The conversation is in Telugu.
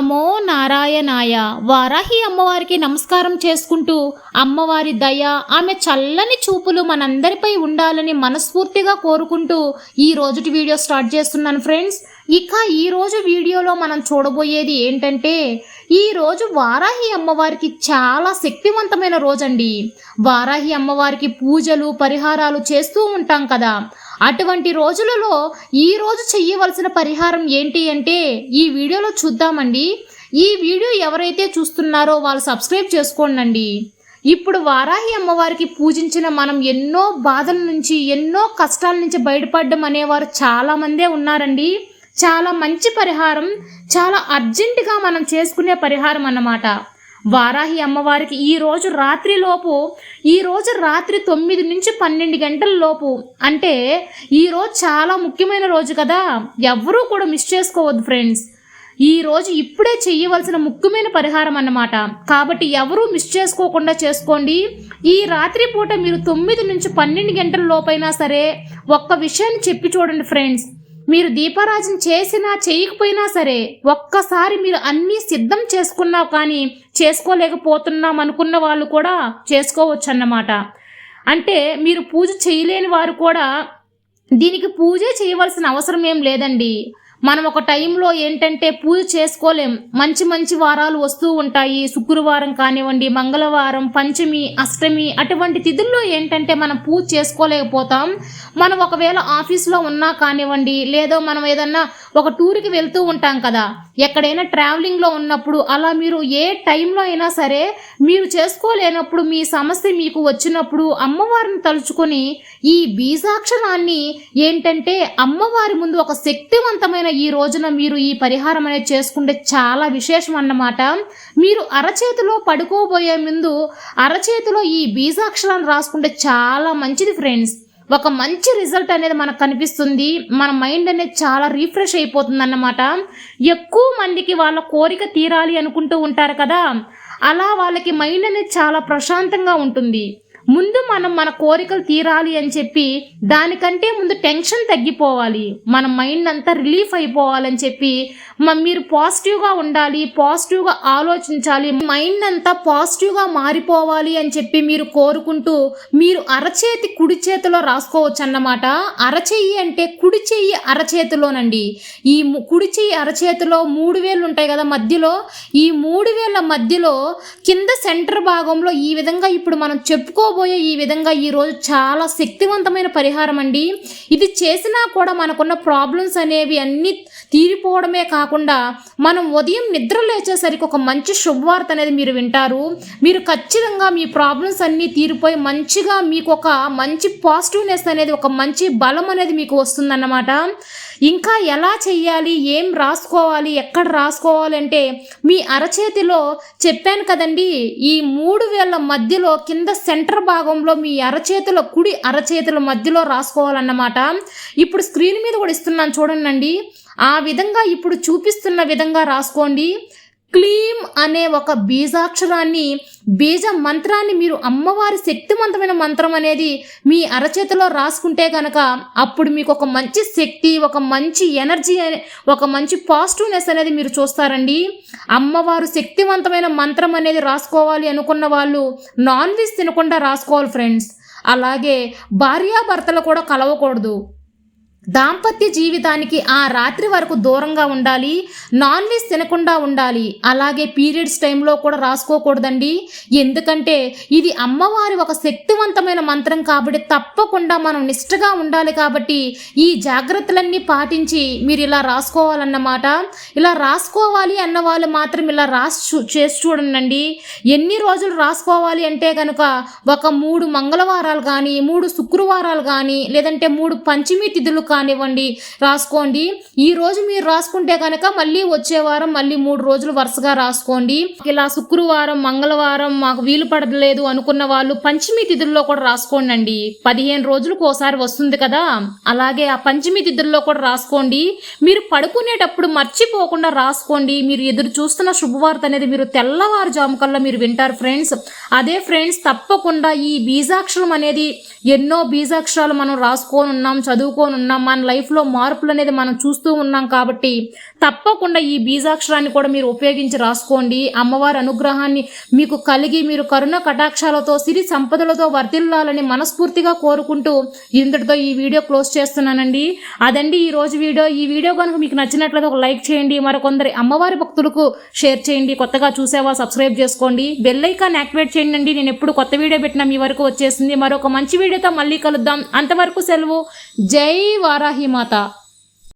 నమో నారాయణాయ. వారాహి అమ్మవారికి నమస్కారం చేసుకుంటూ అమ్మవారి దయ ఆమె చల్లని చూపులు మనందరిపై ఉండాలని మనస్ఫూర్తిగా కోరుకుంటూ ఈ రోజుటి వీడియో స్టార్ట్ చేస్తున్నాను ఫ్రెండ్స్. ఇక ఈరోజు వీడియోలో మనం చూడబోయేది ఏంటంటే ఈరోజు వారాహి అమ్మవారికి చాలా శక్తివంతమైన రోజండి. వారాహి అమ్మవారికి పూజలు పరిహారాలు చేస్తూ ఉంటాం కదా. అటువంటి రోజులలో ఈరోజు చెయ్యవలసిన పరిహారం ఏంటి అంటే ఈ వీడియోలో చూద్దామండి. ఈ వీడియో ఎవరైతే చూస్తున్నారో వాళ్ళు సబ్స్క్రైబ్ చేసుకోండి ఇప్పుడు వారాహి అమ్మవారికి పూజించిన మనం ఎన్నో బాధల నుంచి ఎన్నో కష్టాల నుంచి బయటపడడం అనేవారు చాలామందే ఉన్నారండి. చాలా మంచి పరిహారం చాలా అర్జెంటుగా మనం చేసుకునే పరిహారం అన్నమాట. వారాహి అమ్మవారికి ఈ రోజు రాత్రి లోపు ఈ రోజు రాత్రి తొమ్మిది నుంచి పన్నెండు గంటల లోపు. అంటే ఈ రోజు చాలా ముఖ్యమైన రోజు కదా. ఎవరూ కూడా మిస్ చేసుకోవద్దు ఫ్రెండ్స్ ఈ రోజు ఇప్పుడే చేయవలసిన ముఖ్యమైన పరిహారం అన్నమాట. కాబట్టి ఎవరూ మిస్ చేసుకోకుండా చేసుకోండి. ఈ రాత్రి పూట మీరు తొమ్మిది నుంచి పన్నెండు గంటల లోపైనా సరే ఒక్క విషయాన్ని చెప్పి చూడండి ఫ్రెండ్స్ మీరు దీపారాజన చేసినా చేయకపోయినా సరే ఒక్కసారి మీరు అన్నీ సిద్ధం చేసుకున్నా కానీ చేసుకోలేకపోతున్నాం అనుకున్న వాళ్ళు కూడా చేసుకోవచ్చు అన్నమాట అంటే మీరు పూజ చేయలేని వారు కూడా దీనికి పూజ చేయవలసిన అవసరం ఏం లేదండి. మనం ఒక టైంలో ఏంటంటే పూజ చేసుకోలేం. మంచి మంచి వారాలు వస్తూ ఉంటాయి. శుక్రవారం కానివ్వండి మంగళవారం పంచమి అష్టమి అటువంటి తిథుల్లో ఏంటంటే మనం పూజ చేసుకోలేకపోతాం. మనం ఒకవేళ ఆఫీస్లో ఉన్నా కానివ్వండి లేదో మనం ఏదన్నా ఒక టూర్కి వెళ్తూ ఉంటాం కదా. ఎక్కడైనా ట్రావెలింగ్లో ఉన్నప్పుడు అలా మీరు ఏ టైంలో అయినా సరే మీరు చేసుకోలేనప్పుడు మీ సమస్య మీకు వచ్చినప్పుడు అమ్మవారిని తలుచుకొని ఈ బీజాక్షరాన్ని ఏంటంటే అమ్మవారి ముందు ఒక శక్తివంతమైన ఈ రోజున మీరు ఈ పరిహారం అనేది చేసుకుంటే చాలా విశేషం అన్నమాట. మీరు అరచేతిలో పడుకోబోయే ముందు అరచేతిలో ఈ బీజాక్షరాన్ని రాసుకుంటే చాలా మంచిది ఫ్రెండ్స్ ఒక మంచి రిజల్ట్ అనేది మనకు కనిపిస్తుంది. మన మైండ్ అనేది చాలా రీఫ్రెష్ అయిపోతుంది అన్నమాట ఎక్కువ మందికి వాళ్ళ కోరిక తీరాలి అనుకుంటూ ఉంటారు కదా. అలా వాళ్ళకి మైండ్ అనేది చాలా ప్రశాంతంగా ఉంటుంది. ముందు మనం మన కోరికలు తీరాలి అని చెప్పి దానికంటే ముందు టెన్షన్ తగ్గిపోవాలి. మన మైండ్ అంతా రిలీఫ్ అయిపోవాలని చెప్పి మ- మీరు పాజిటివ్గా ఉండాలి పాజిటివ్గా ఆలోచించాలి మైండ్ అంతా పాజిటివ్గా మారిపోవాలి అని చెప్పి మీరు కోరుకుంటూ మీరు అరచేతి కుడి చేతిలో రాసుకోవచ్చు అన్నమాట అరచెయ్యి అంటే కుడి చెయ్యి అరచేతిలోనండి. ఈ కుడి చెయ్యి అరచేతిలో మూడు వేలు ఉంటాయి కదా మధ్యలో. ఈ మూడు వేల మధ్యలో కింద సెంటర్ భాగంలో ఈ విధంగా ఇప్పుడు మనం చెప్పబోయే ఈ విధంగా ఈ రోజు చాలా శక్తివంతమైన పరిహారం అండి. ఇది చేసినా కూడా మనకున్న ప్రాబ్లమ్స్ అనేవి అన్నీ తీరిపోవడమే కాకుండా మనం ఉదయం నిద్ర లేచేసరికి ఒక మంచి శుభవార్త అనేది మీరు వింటారు. మీరు ఖచ్చితంగా మీ ప్రాబ్లమ్స్ అన్నీ తీరిపోయి మంచిగా మీకు ఒక మంచి పాజిటివ్నెస్ అనేది ఒక మంచి బలం అనేది మీకు వస్తుందన్నమాట. ఇంకా ఎలా చేయాలి ఏం రాసుకోవాలి? ఎక్కడ రాసుకోవాలంటే మీ అరచేతిలో చెప్పాను కదండి ఈ మూడు వేల మధ్యలో కింద సెంటర్ భాగంలో మీ అరచేతుల కుడి అరచేతుల మధ్యలో రాసుకోవాలన్నమాట. ఇప్పుడు స్క్రీన్ మీద కూడా ఇస్తున్నాను చూడండి ఆ విధంగా ఇప్పుడు చూపిస్తున్న విధంగా రాసుకోండి. క్లీం అనే ఒక బీజాక్షరాన్ని బీజ మంత్రాన్ని మీరు అమ్మవారి శక్తివంతమైన మంత్రం అనేది మీ అరచేతిలో రాసుకుంటే కనుక అప్పుడు మీకు ఒక మంచి శక్తి ఒక మంచి ఎనర్జీ అనే- ఒక మంచి పాజిటివ్నెస్ అనేది మీరు చూస్తారండి. అమ్మవారు శక్తివంతమైన మంత్రం అనేది రాసుకోవాలి అనుకున్న వాళ్ళు నాన్ వెజ్ తినకుండా రాసుకోవాలి ఫ్రెండ్స్. అలాగే భార్యాభర్తలు కూడా కలవకూడదు. దాంపత్య జీవితానికి ఆ రాత్రి వరకు దూరంగా ఉండాలి నాన్ వెజ్ తినకుండా ఉండాలి. అలాగే పీరియడ్స్ టైంలో కూడా రాసుకోకూడదండి. ఎందుకంటే ఇది అమ్మవారి ఒక శక్తివంతమైన మంత్రం కాబట్టి తప్పకుండా మనం నిష్ఠగా ఉండాలి కాబట్టి ఈ జాగ్రత్తలన్నీ పాటించి మీరు ఇలా రాసుకోవాలన్నమాట. ఇలా రాసుకోవాలి అన్న వాళ్ళు మాత్రం ఇలా రాసి చూ- చేసి చూడండి ఎన్ని రోజులు రాసుకోవాలి అంటే కనుక ఒక మూడు మంగళవారాలు కానీ మూడు శుక్రవారాలు కానీ లేదంటే మూడు పంచమి తిథులు కానివ్వండి రాసుకోండి. ఈ రోజు మీరు రాసుకుంటే కనుక మళ్ళీ వచ్చే వారం మళ్ళీ మూడు రోజులు వరుసగా రాసుకోండి. ఇలా శుక్రవారం మంగళవారం మాకు వీలు పడలేదు అనుకున్న వాళ్ళు పంచమి తిథుల్లో కూడా రాసుకోండి అండి పదిహేను రోజులకు ఒకసారి వస్తుంది కదా. అలాగే ఆ పంచమి తిథుల్లో కూడా రాసుకోండి. మీరు పడుకునేటప్పుడు మర్చిపోకుండా రాసుకోండి. మీరు ఎదురు చూస్తున్న శుభవార్త అనేది మీరు తెల్లవారుజాము కల్లా మీరు వింటారు ఫ్రెండ్స్. అదే ఫ్రెండ్స్ తప్పకుండా ఈ బీజాక్షరం అనేది ఎన్నో బీజాక్షరాలు మనం రాసుకొని ఉన్నాం చదువుకొని ఉన్నాం మన లైఫ్లో మార్పులు అనేది మనం చూస్తూ ఉన్నాం కాబట్టి తప్పకుండా ఈ బీజాక్షరాన్ని కూడా మీరు ఉపయోగించి రాసుకోండి. అమ్మవారి అనుగ్రహాన్ని మీకు కలిగి మీరు కరుణ కటాక్షాలతో సిరి సంపదలతో వర్తిల్లాలని మనస్ఫూర్తిగా కోరుకుంటూ ఇంతటితో ఈ వీడియో క్లోజ్ చేస్తున్నానండి. అదండి ఈ రోజు వీడియో. ఈ వీడియో కనుక మీకు నచ్చినట్లయితే ఒక లైక్ చేయండి. మరికొందరి అమ్మవారి భక్తులకు షేర్ చేయండి. కొత్తగా చూసేవా సబ్స్క్రైబ్ చేసుకోండి. బెల్ ఐకాన్ యాక్టివేట్ చేయండి అండి నేను ఎప్పుడు కొత్త వీడియో పెట్టినా మీ వరకు వచ్చేసింది. మరొక మంచి వీడియోతో మళ్ళీ కలుద్దాం. అంతవరకు సెలవు. జై వారాహిమాత